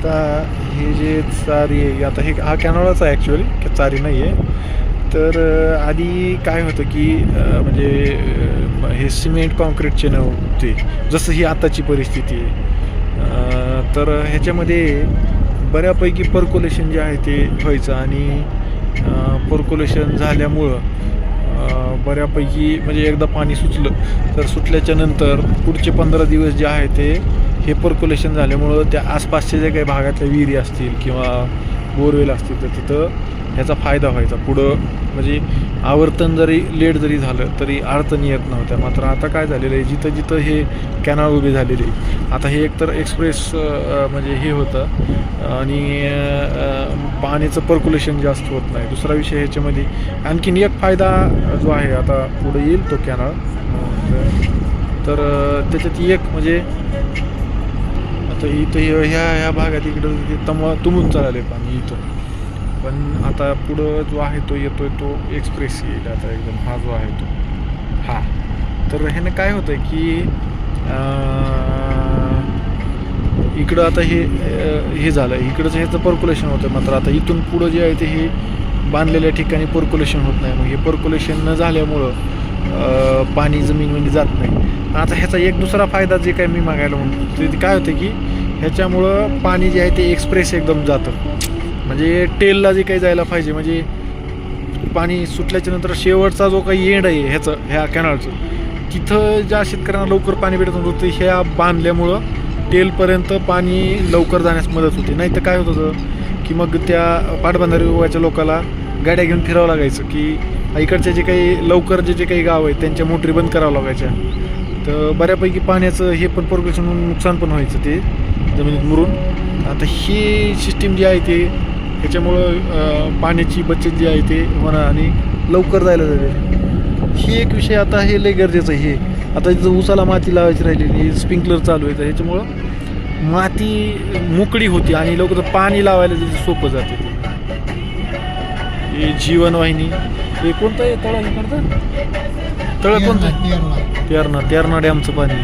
आता हे जे चारी आहे आता हे हा कॅनॉलाच आहे ॲक्च्युअली चारी नाही आहे तर आधी काय होतं की म्हणजे हे सिमेंट कॉन्क्रीटचे नव्हते जसं ही आताची परिस्थिती आहे. तर ह्याच्यामध्ये बऱ्यापैकी पर्क्युलेशन जे आहे ते व्हायचं आणि पर्क्युलेशन झाल्यामुळं बऱ्यापैकी म्हणजे एकदा पाणी सुचलं तर सुटल्याच्या नंतर पुढचे पंधरा दिवस जे आहे ते हे पर्क्युलेशन झाल्यामुळं त्या आसपासच्या जे काही भागातल्या विहिरी असतील किंवा बोरवेल असतील तर तिथं ह्याचा फायदा व्हायचा. पुढं म्हणजे आवर्तन जरी लेट जरी झालं तरी अडचणी येत नव्हत्या. मात्र आता काय झालेलं आहे जिथं जिथं हे कॅनल उभी झालेले आता हे एकतर एक्सप्रेस म्हणजे हे होतं आणि पाण्याचं पर्क्युलेशन जास्त होत नाही. दुसरा विषय ह्याच्यामध्ये आणखीन एक फायदा जो आहे आता पुढे येईल तो कॅनल तर त्याच्यात एक म्हणजे तर इथं ह्या ह्या भागात इकडं हे तम तुंबून चालले पाणी इथं पण आता पुढं जो आहे तो येतोय तो एक्सप्रेस येईल आता एकदम. हा जो आहे तो. हा. तर ह्यानं काय होतं की इकडं आता हे हे झालं इकडचं ह्याचं पर्क्युलेशन होतं मात्र. आता इथून पुढं जे आहे ते हे बांधलेल्या ठिकाणी पर्क्युलेशन होत नाही. मग हे पर्क्युलेशन न झाल्यामुळं पाणी जमीनमध्ये म्हणजे जात नाही. आता ह्याचा एक दुसरा फायदा जे काय मी मागायला म्हणतो ते काय होतं की ह्याच्यामुळं पाणी जे आहे ते एक्सप्रेस एकदम जातं. म्हणजे टेलला जे काही जायला पाहिजे म्हणजे पाणी सुटल्याच्या नंतर शेवटचा जो काही एंड आहे ह्याचं ह्या कॅनलचं तिथं ज्या शेतकऱ्यांना लवकर पाणी भेटत होतं ते ह्या बांधल्यामुळं टेलपर्यंत पाणी लवकर जाण्यास मदत होते. नाही तर काय होत होतं की मग त्या पाटबंधारे विभागाच्या लोकाला गाड्या घेऊन फिरावं लागायचं की इकडचे जे काही लवकर जे जे काही गाव आहेत त्यांच्या मोटरी बंद करावं लागायच्या. तर बऱ्यापैकी पाण्याचं हे पण पर्क्युलेशन नुकसान पण व्हायचं ते. जमिनीत मुरून. आता ही सिस्टीम जी आहे ते ह्याच्यामुळं पाण्याची बचत जी आहे ते होणार आणि लवकर जायला जाईल ही एक विषय आता हे लय गरजेचं आहे. हे आता जर उसाला माती लावायची राहिलेली स्प्रिंकलर चालू आहे तर ह्याच्यामुळं माती मोकळी होती आणि लवकर पाणी लावायला त्याचं सोपं जाते. हे जीवनवाहिनी हे कोणतं आहे? तळ इकडचं तळ कोणतं? तेरणा तेरणा डॅमचं पाणी.